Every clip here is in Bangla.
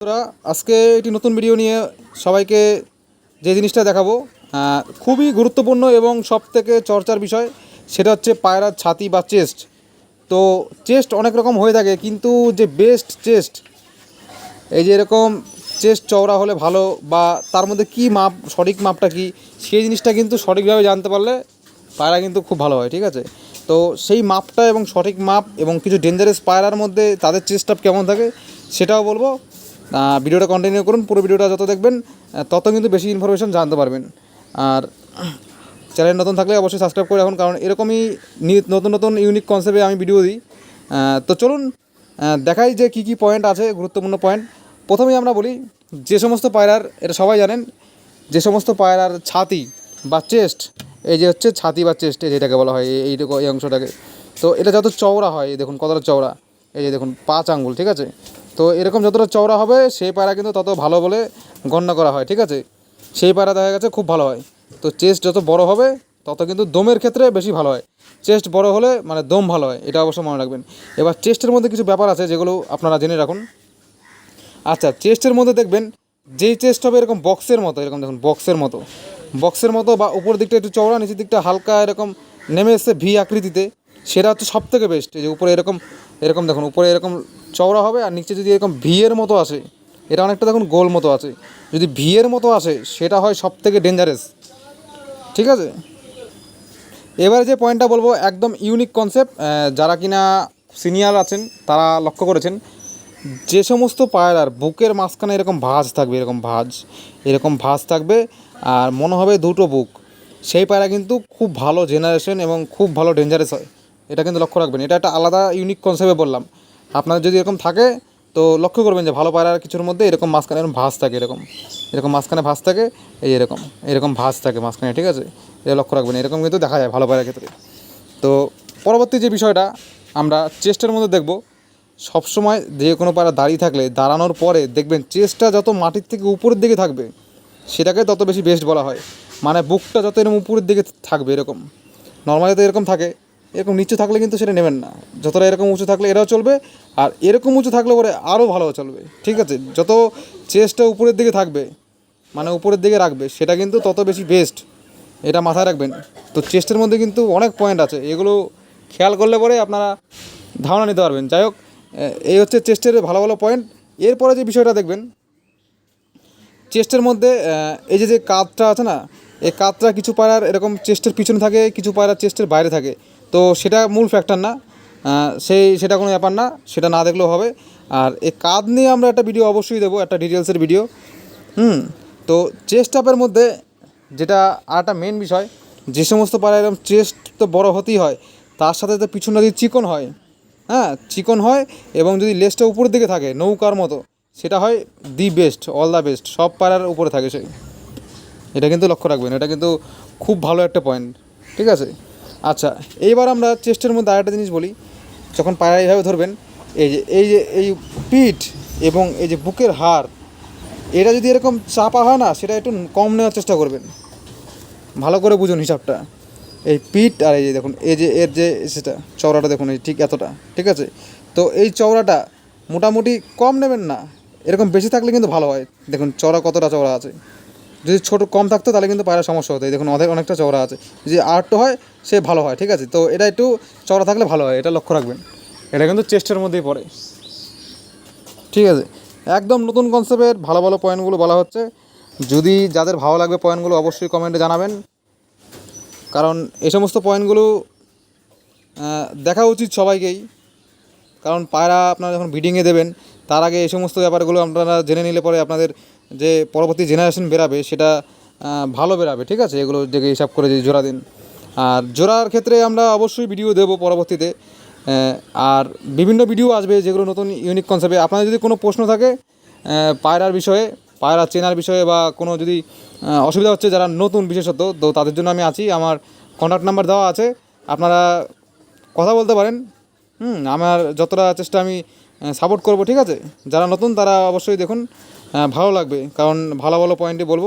বন্ধুরা, আজকে একটি নতুন ভিডিও নিয়ে সবাইকে যে জিনিসটা দেখাবো খুবই গুরুত্বপূর্ণ এবং সব থেকে চর্চার বিষয় সেটা হচ্ছে পায়রার ছাতি বা চেস্ট। তো চেস্ট অনেক রকম হয়ে থাকে, কিন্তু যে বেস্ট চেস্ট, এই যে এরকম চেস্ট চওড়া হলে ভালো বা তার মধ্যে কি মাপ, সঠিক মাপটা কি, সেই জিনিসটা কিন্তু সঠিকভাবে জানতে পারলে পায়রা কিন্তু খুব ভালো হয়, ঠিক আছে? তো সেই মাপটা এবং সঠিক মাপ এবং কিছু ডেঞ্জারাস পায়রার মধ্যে তাদের চেস্ট আপ কেমন থাকে, সেটাও বলব। ভিডিওটা কন্টিনিউ করুন, পুরো ভিডিওটা যত দেখবেন তত কিন্তু বেশি ইনফরমেশান জানতে পারবেন। আর চ্যানেল নতুন থাকলে অবশ্যই সাবস্ক্রাইব করে রাখুন, কারণ এরকমই নতুন নতুন ইউনিক কনসেপ্টে আমি ভিডিও দিই। তো চলুন দেখাই যে কী কী পয়েন্ট আছে, গুরুত্বপূর্ণ পয়েন্ট প্রথমেই আমরা বলি, যে সমস্ত পায়রার, এটা সবাই জানেন, যে সমস্ত পায়রার ছাতি বা চেস্ট এই যে হচ্ছে ছাতি বা চেস্ট যেটাকে বলা হয়, এই- এই অংশটাকে। তো এটা যত চওড়া হয় দেখুন কতটা চওড়া, এই যে দেখুন পাঁচ আঙ্গুল, ঠিক আছে? তো এরকম যতটা চওড়া হবে, সেই পায়রা কিন্তু তত ভালো বলে গণ্য করা হয়, ঠিক আছে? সেই পায়রা দেখা গেছে খুব ভালো হয়। তো চেস্ট যত বড় হবে, তত কিন্তু দমের ক্ষেত্রে বেশি ভালো হয়। চেস্ট বড় হলে মানে দম ভালো হয়, এটা অবশ্য মনে রাখবেন। এবার চেস্টের মধ্যে কিছু ব্যাপার আছে যেগুলো আপনারা জেনে রাখুন। আচ্ছা চেস্টের মধ্যে দেখবেন, যেই চেস্ট হবে এরকম বক্সের মতো, এরকম দেখুন বক্সের মতো। বক্সের মতো বা উপর দিকটা একটু চওড়া, নিচের দিকটা হালকা এরকম নেমে এসছে ভি আকৃতিতে। সেটা হচ্ছে সব থেকে বেস্ট যে উপরে এরকম এরকম দেখুন, উপরে এরকম চওড়া হবে আর নিচে যদি এরকম ভি এর মতো আসে, এটা অনেকটা দেখুন গোল মতো আছে, যদি ভি এর মতো আসে, সেটা হয় সব থেকে ডেঞ্জারাস ঠিক আছে? এবারে যে পয়েন্টটা বলব, একদম ইউনিক কনসেপ্ট যারা কিনা সিনিয়র আছেন, তারা লক্ষ্য করেছেন, যে সমস্ত পায়রার বুকের মাঝখানে এরকম ভাঁজ থাকবে, এরকম ভাঁজ এরকম ভাঁজ থাকবে, আর মনে হবে দুটো বুক, সেই পায়রা কিন্তু খুব ভালো জেনারেশন এবং খুব ভালো ডেঞ্জারাস হয়। এটা কিন্তু লক্ষ্য রাখবেন। এটা একটা আলাদা ইউনিক কনসেপ্টে বললাম। আপনার যদি এরকম থাকে, তো লক্ষ্য করবেন যে ভালো পায়রার কিছুর মধ্যে এরকম মাঝখানে এরকম ভাঁজ থাকে, এরকম। এরকম মাঝখানে ভাঁজ থাকে, এই এরকম। এরকম ভাঁজ থাকে মাঝখানে, ঠিক আছে? এটা লক্ষ্য রাখবেন। এরকম কিন্তু দেখা যায় ভালো পায়রার ক্ষেত্রে। তো পরবর্তী যে বিষয়টা, আমরা চেস্টের মধ্যে দেখব। সবসময় যে কোনো পায়রা দাঁড়িয়ে থাকলে, দাঁড়ানোর পরে দেখবেন চেস্টটা যত মাটির থেকে উপরের দিকে থাকবে, সেটাকে তত বেশি বেস্ট বলা হয়। মানে বুকটা যত এরকম উপরের দিকে থাকবে, এরকম। নর্মালি তো এরকম থাকে এরকম নিচু থাকলে কিন্তু সেটা নেবেন না। যতটা এরকম উঁচু থাকলে এরাও চলবে, আর এরকম উঁচু থাকলে পরে আরও ভালো চলবে। ঠিক আছে? যত চেস্টটা উপরের দিকে থাকবে মানে উপরের দিকে রাখবে, সেটা কিন্তু তত বেশি বেস্ট এটা মাথায় রাখবেন। তো চেস্টের মধ্যে কিন্তু অনেক পয়েন্ট আছে। এগুলো খেয়াল করলে পরে আপনারা ধারণা নিতে পারবেন। যাই হোক এই হচ্ছে চেস্টের ভালো ভালো পয়েন্ট এরপরে যে বিষয়টা দেখবেন চেস্টের মধ্যে এই যে যে কাঁধটা আছে না, এই কাতটা কিছু পায়রার এরকম চেস্টের পিছনে থাকে, কিছু পায়রার চেস্টের বাইরে থাকে। তো সেটা মূল ফ্যাক্টর না। সেই, সেটা কোনো ব্যাপার না, সেটা না দেখলেও হবে। আর এই কাঁধ নিয়ে আমরা একটা ভিডিও অবশ্যই দেবো, একটা ডিটেলসের ভিডিও হুম, তো চেস্ট আপের মধ্যে যেটা আর একটা মেন বিষয়, যে সমস্ত পায়রা এরকম চেস্ট তো বড় হতেই হয়, তার সাথে তো পিছনে যদি চিকন হয়। হ্যাঁ চিকন হয় এবং যদি লেজটা উপরের দিকে থাকে, নৌকার মতো, সেটা হয় the best all the best সব পাড়ার উপরে থাকে সেই এটা কিন্তু লক্ষ্য রাখবেন, এটা কিন্তু খুব ভালো একটা পয়েন্ট ঠিক আছে? আচ্ছা এইবার আমরা চেস্টের মধ্যে আরেকটা জিনিস বলি। যখন পায়রা এইভাবে ধরবেন, এই যে এই যে, এই পিঠ এবং এই যে বুকের হাড়, এটা যদি এরকম চাপা হয় না, সেটা একটু কম নেওয়ার চেষ্টা করবেন। ভালো করে বুঝুন হিসাবটা। এই পিঠ আর এই যে দেখুন, এই যে, এর যে সেটা, চওড়াটা দেখুন, এই ঠিক এতটা, ঠিক আছে? তো এই চওড়াটা মোটামুটি কম নেবেন না, এরকম বেশি থাকলে কিন্তু ভালো হয়। দেখুন, চওড়া কতটা চওড়া আছে। যদি ছোট কম থাকতো, তাহলে কিন্তু পায়রা সমস্যা হতো। এই দেখুন, অনেক, অনেকটা চওড়া আছে। যদি আটটো হয়, সে ভালো হয়, ঠিক আছে? তো এটা একটু চওড়া থাকলে ভালো হয়, এটা লক্ষ্য রাখবেন। এটা কিন্তু চেস্টের মধ্যেই পড়ে। ঠিক আছে? একদম নতুন কনসেপ্টের ভালো ভালো পয়েন্টগুলো বলা হচ্ছে। যদি যাদের ভালো লাগবে পয়েন্টগুলো অবশ্যই কমেন্টে জানাবেন। কারণ এই সমস্ত পয়েন্টগুলো দেখা উচিত সবাইকেই। কারণ পায়রা আপনারা যখন ব্রিডিংয়ে দেবেন, তার আগে এই সমস্ত ব্যাপারগুলো আপনারা জেনে নিলে পরে আপনাদের যে পরবর্তী জেনারেশন বেরাবে, সেটা ভালো বেরাবে, ঠিক আছে? এগুলো দেখে হিসাব করে যদি জোড়া দিন। আর জোড়ার ক্ষেত্রে আমরা অবশ্যই ভিডিও দেবো পরবর্তীতে। আর বিভিন্ন ভিডিও আসবে যেগুলো নতুন ইউনিক কনসেপ্টে আপনাদের যদি কোনো প্রশ্ন থাকে পায়রার বিষয়ে, পায়রা চেনার বিষয়ে বা কোনো যদি অসুবিধা হচ্ছে যারা নতুন বিশেষত, তো তাদের জন্য আমি আছি। আমার কন্ট্যাক্ট নাম্বার দেওয়া আছে। আপনারা কথা বলতে পারেন। হুম, আমার যতটা চেষ্টা আমি সাপোর্ট করব, ঠিক আছে? যারা নতুন, তারা অবশ্যই দেখুন। আহ, ভালো লাগবে। কারণ ভালো ভালো পয়েন্টই বলব।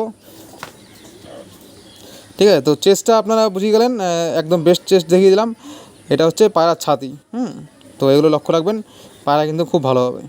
ঠিক আছে তো চেস্টটা আপনারা বুঝিয়ে গেলেন একদম বেস্ট চেস্ট দেখিয়ে দিলাম। এটা হচ্ছে পায়রার ছাতি হুম? তো এগুলো লক্ষ্য রাখবেন পায়রা কিন্তু খুব ভালো হবে।